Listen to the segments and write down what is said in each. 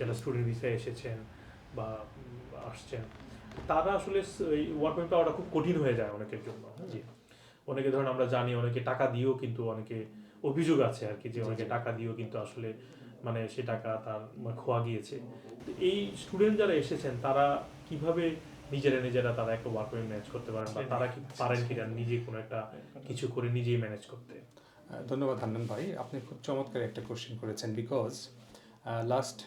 যারা স্টুডেন্ট ভিসায় এসেছেন বা আসছেন তারা আসলে ওয়ার্ক পারমিট পাওয়াটা খুব কঠিন হয়ে যায় অনেকের জন্য। জি। অনেকে ধরেন আমরা জানি অনেকে টাকা দিয়েও কিন্তু অনেকে অভিযোগ আছে আর কি যে অনেকে টাকা দিয়েও কিন্তু আসলে মানে সে টাকা তার মানে খোয়া গিয়েছে। তো এই স্টুডেন্ট যারা এসেছেন তারা কীভাবে নিজেরা নিজেরা তারা একটা ওয়ার্ক পারমিট ম্যানেজ করতে পারেন বা তারা কি পারেন কিনা নিজে কোনো একটা কিছু করে নিজেই ম্যানেজ করতে? ধন্যবাদ হান্নান ভাই। আপনি খুব চমৎকার একটা কোশ্চেন করেছেন বিকজ লাস্ট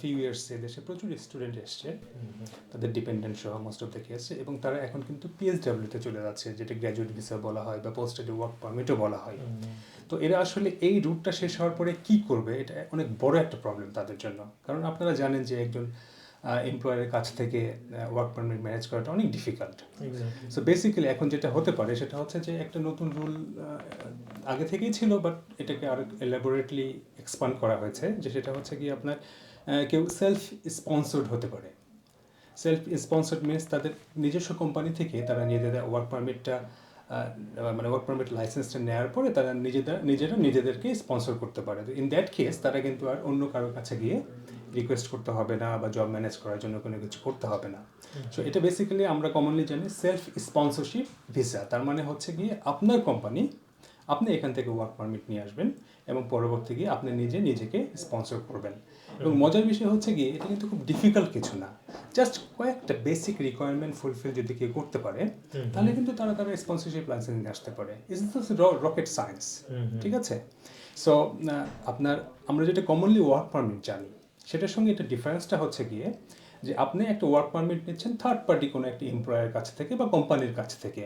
ফিউ ইয়ার্সে দেশে প্রচুর স্টুডেন্ট এসছে। তাদের ডিপেন্ডেন্ট সহ মোস্ট অফ দ্য কেস এবং তারা এখন কিন্তু পিএসডাব্লিউতে চলে যাচ্ছে যেটা গ্র্যাজুয়েট ভিসা বলা হয় বা পোস্ট স্টাডি ওয়ার্ক পারমিটও বলা হয়। তো এরা আসলে এই রুটটা শেষ হওয়ার পরে কি করবে এটা অনেক বড় একটা প্রবলেম তাদের জন্য। কারণ আপনারা জানেন যে একজন এমপ্লয়ারের কাছ থেকে ওয়ার্ক পারমিট ম্যানেজ করাটা অনেক ডিফিকাল্ট সো বেসিক্যালি এখন যেটা হতে পারে সেটা হচ্ছে যে একটা নতুন রুল আগে থেকেই ছিল বাট এটাকে আরও এলাবোরেটলি এক্সপান্ড করা হয়েছে যে সেটা হচ্ছে কি আপনার কেউ সেলফ স্পন্সর্ড হতে পারে। সেলফ স্পন্সর্ড মিনস তাদের নিজস্ব কোম্পানি থেকে তারা নিজেদের ওয়ার্ক পারমিটটা মানে ওয়ার্ক পারমিট লাইসেন্সটা নেওয়ার পরে তারা নিজেদের নিজেরা নিজেদেরকে স্পন্সর করতে পারে। ইন দ্যাট কেস তারা কিন্তু আর অন্য কারোর কাছে গিয়ে রিকোয়েস্ট করতে হবে না বা জব ম্যানেজ করার জন্য কোনো কিছু করতে হবে না। সো এটা বেসিক্যালি আমরা কমনলি জানি সেলফ স্পন্সরশিপ ভিসা তার মানে হচ্ছে গিয়ে আপনার কোম্পানি আপনি এখান থেকে ওয়ার্ক পারমিট নিয়ে আসবেন এবং পরবর্তী গিয়ে আপনি নিজে নিজেকে স্পন্সর করবেন। এবং মজার বিষয় হচ্ছে গিয়ে এটা কিন্তু খুব ডিফিকাল্ট কিছু না। জাস্ট কয়েকটা বেসিক রিকোয়ারমেন্ট ফুলফিল যদি কেউ করতে পারে তাহলে কিন্তু তারা তারা স্পন্সরশিপ লাইসেন্স নিয়ে আসতে পারে। ইজ রকেট সায়েন্স ঠিক আছে? সো আপনার আমরা যেটা কমনলি ওয়ার্ক পারমিট জানি সেটার সঙ্গে এটা ডিফারেন্সটা হচ্ছে গিয়ে যে আপনি একটা ওয়ার্ক পারমিট নিচ্ছেন থার্ড পার্টি কোনো একটা এমপ্লয়ের কাছ থেকে বা কোম্পানির কাছ থেকে।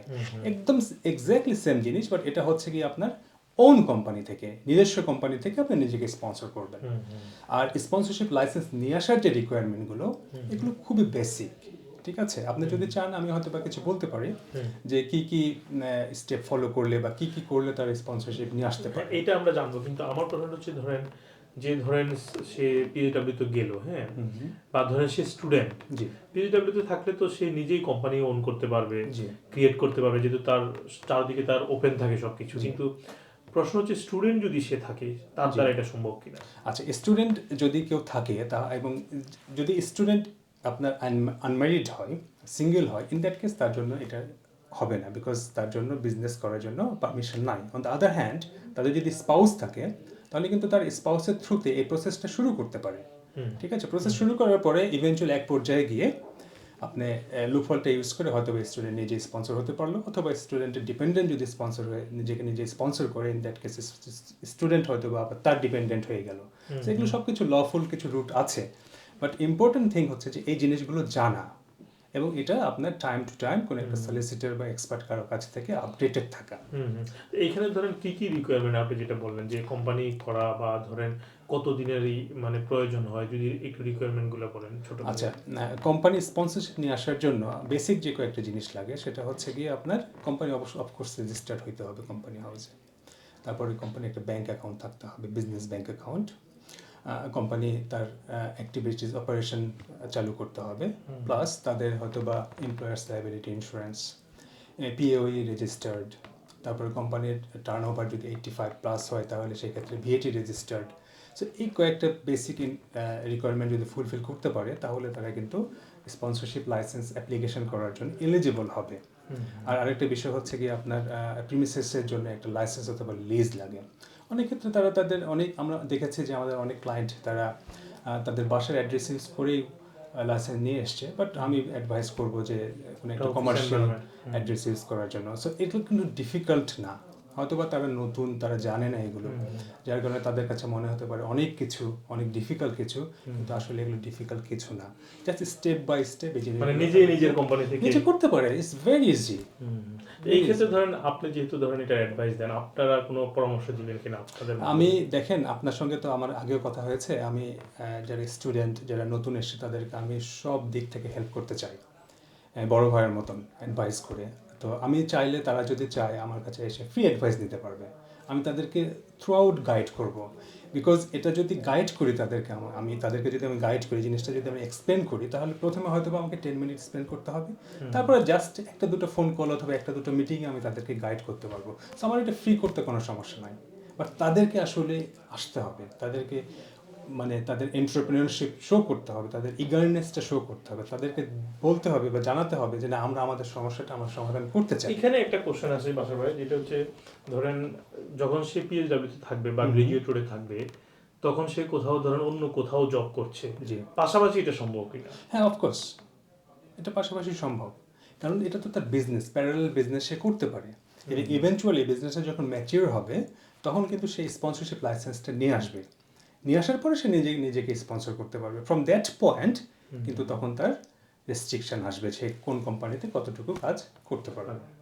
একদম এক্স্যাক্টলি সেম জিনিস বাট এটা হচ্ছে গিয়ে আপনার ওন কোম্পানি থেকে নিজস্ব কোম্পানি থেকে আপনি নিজেকে স্পন্সর করবেন। আর স্পন্সরশিপ লাইসেন্স নিয়ে আসার যে রিকোয়ারমেন্টগুলো এগুলো খুবই বেসিক ঠিক আছে? আপনি যদি চান আমি হয়তো বা কিছু বলতে পারি যে কি কি স্টেপ ফলো করলে বা কি কি করলে তার স্পন্সরশিপ নিয়ে আসতে পারে। এটা আমরা জানব কিন্তু আমার প্রশ্নটা হচ্ছে ধরেন যে ধরেন সে পিএইচডব্লিউ তো গেল হ্যাঁ? বা ধরেন সে স্টুডেন্ট জি। পিএইচডব্লিউ তে থাকলে তো সে নিজেই কোম্পানি ওন করতে পারবে ক্রিয়েট করতে পারবে যেহেতু তার চারদিকে তার ওপেন থাকে সবকিছু। কিন্তু প্রশ্ন হচ্ছে স্টুডেন্ট যদি সে থাকে তার দ্বারা এটা সম্ভব কিনা? আচ্ছা স্টুডেন্ট যদি কেউ থাকে তা এবং যদি স্টুডেন্ট আপনার আনম্যারিড হয় সিঙ্গেল হয় ইন দ্যাট কেস তার জন্য এটা হবে না বিকজ তার জন্য বিজনেস করার জন্য পারমিশন নাই। অন দ্য আদার হ্যান্ড তাদের যদি স্পাউস থাকে তাহলে কিন্তু তার স্পাউসের থ্রুতে এই প্রসেসটা শুরু করতে পারে। ঠিক আছে? প্রসেস শুরু করার পরে ইভেনচুয়াল এক পর্যায়ে গিয়ে আপনি লুফলটা ইউজ করে হয়তো স্টুডেন্ট নিজে স্পন্সর হতে পারল অথবা স্টুডেন্টের ডিপেন্ডেন্ট যদি স্পন্সর হয়ে নিজেকে নিজে স্পন্সর করে ইন দ্যাট কেস স্টুডেন্ট হয়তো বা আবার তার ডিপেন্ডেন্ট হয়ে গেল। সেগুলো সব কিছু লফুল কিছু রুট আছে। বাট ইম্পর্টেন্ট থিং হচ্ছে যে এই জিনিসগুলো জানা। এবং এটা আপনার টাইম টু টাইম কোনো একটা সলিসিটার বা এক্সপার্ট কারোর কাছ থেকে আপডেটেড থাকা। এইখানে ধরেন কি কি রিকোয়ারমেন্ট আপনি যেটা বললেন যে কোম্পানি করা বা ধরেন কত দিনেরই মানে প্রয়োজন হয় যদি একটু রিকোয়ারমেন্টগুলো বলেন ছোট করে। আচ্ছা কোম্পানি স্পন্সরশিপ নিয়ে আসার জন্য বেসিক যে কয়েকটা জিনিস লাগে সেটা হচ্ছে গিয়ে আপনার কোম্পানি অবশ্য অফকোর্স রেজিস্টার্ড হইতে হবে কোম্পানি হাউসে তারপরে কোম্পানি একটা ব্যাংক অ্যাকাউন্ট থাকতে হবে বিজনেস ব্যাংক অ্যাকাউন্ট কোম্পানি তার অ্যাক্টিভিটিস অপারেশন চালু করতে হবে। প্লাস তাদের হয়তো বা employers liability insurance PAYE registered তারপরে কোম্পানির টার্ন ওভার যদি এইটটি ফাইভ প্লাস হয় তাহলে সেক্ষেত্রে ভিএটি রেজিস্টার্ড সো এই কয়েকটা বেসিক ইন রিকোয়ারমেন্ট যদি ফুলফিল করতে পারে তাহলে তারা কিন্তু স্পন্সরশিপ লাইসেন্স অ্যাপ্লিকেশন করার জন্য এলিজিবল হবে। আর আরেকটা বিষয় হচ্ছে কি আপনার প্রিমিসেসের জন্য একটা লাইসেন্স অথবা লিজ লাগে। অনেক ক্ষেত্রে তারা তাদের অনেক আমরা দেখেছি যে আমাদের অনেক ক্লায়েন্ট তারা তাদের বাসার অ্যাড্রেস ইউজ করেই লাইসেন্স নিয়ে এসছে। বাট আমি অ্যাডভাইস করব যে কোনো একটা কমার্শিয়াল অ্যাড্রেস ইউজ করার জন্য। সো এগুলো কিন্তু ডিফিকাল্ট না। হয়তোবা তারা নতুন তারা জানে না এগুলো। যার কারণে তাদের কাছে মনে হতে পারে অনেক কিছু অনেক ডিফিকাল্ট কিছু কিন্তু আসলে এগুলো ডিফিকাল্ট কিছু না। জাস্ট স্টেপ বাই স্টেপ এই মানে নিজেই নিজের কোম্পানি থেকে নিজে করতে পারে ইটস ভেরি ইজি এই ক্ষেত্রে ধরেন আপনি যেহেতু ধরেন এটা অ্যাডভাইস দেন আপনারা কোনো পরামর্শ দিবেন কিনা আপনাদের আমি দেখেন আপনার সঙ্গে তো আমার আগেও কথা হয়েছে আমি যারা স্টুডেন্ট যারা নতুন এসে তাদেরকে আমি সব দিক থেকে হেল্প করতে চাই। বড় ভাইয়ের মতন অ্যাডভাইস করে। তো আমি চাইলে তারা যদি চায় আমার কাছে এসে ফ্রি অ্যাডভাইস নিতে পারবে। আমি তাদেরকে থ্রু আউট গাইড করব। বিকজ এটা যদি গাইড করি তাদেরকে আমি তাদেরকে যদি আমি গাইড করি জিনিসটা যদি আমি এক্সপ্লেন করি তাহলে প্রথমে হয়তো আমাকে টেন মিনিট স্পেন্ড করতে হবে। তারপরে জাস্ট একটা দুটো ফোন কল অথবা একটা দুটো মিটিংয়ে আমি তাদেরকে গাইড করতে পারব। সো আমার এটা ফ্রি করতে কোনো সমস্যা নাই। বাট তাদেরকে আসলে আসতে হবে। তাদেরকে মানে তাদের এন্টারপ্রেনারশিপ শো করতে হবে তাদের ইগারনেসটা শো করতে হবে তাদেরকে বলতে হবে বা জানাতে হবে যে না আমরা আমাদের সমস্যাটা আমরা সমাধান করতে চাই। এখানে একটা কোশ্চেন আছে বাসা ভাই যেটা হচ্ছে ধরেন যখন সে পিএইচডাব্লিউতে থাকবে বা হুম। গ্রাজুয়েট রোডে থাকবে তখন সে কোথাও ধরেন অন্য কোথাও জব করছে। জি। পাশাপাশি এটা সম্ভব কিনা? হ্যাঁ অফকোর্স এটা পাশাপাশি সম্ভব। কারণ এটা তো তার বিজনেস প্যারালাল বিজনেস সে করতে পারে। ইভেনচুয়ালি বিজনেসটা যখন ম্যাচিওর হবে তখন কিন্তু সেই স্পন্সরশিপ লাইসেন্সটা নিয়ে আসবে। নিয়ে আসার পরে সে নিজে নিজেকে স্পন্সর করতে পারবে। ফ্রম দ্যাট পয়েন্ট কিন্তু তখন তার রেস্ট্রিকশন আসবে সে কোন কোম্পানিতে কতটুকু কাজ করতে পারবে।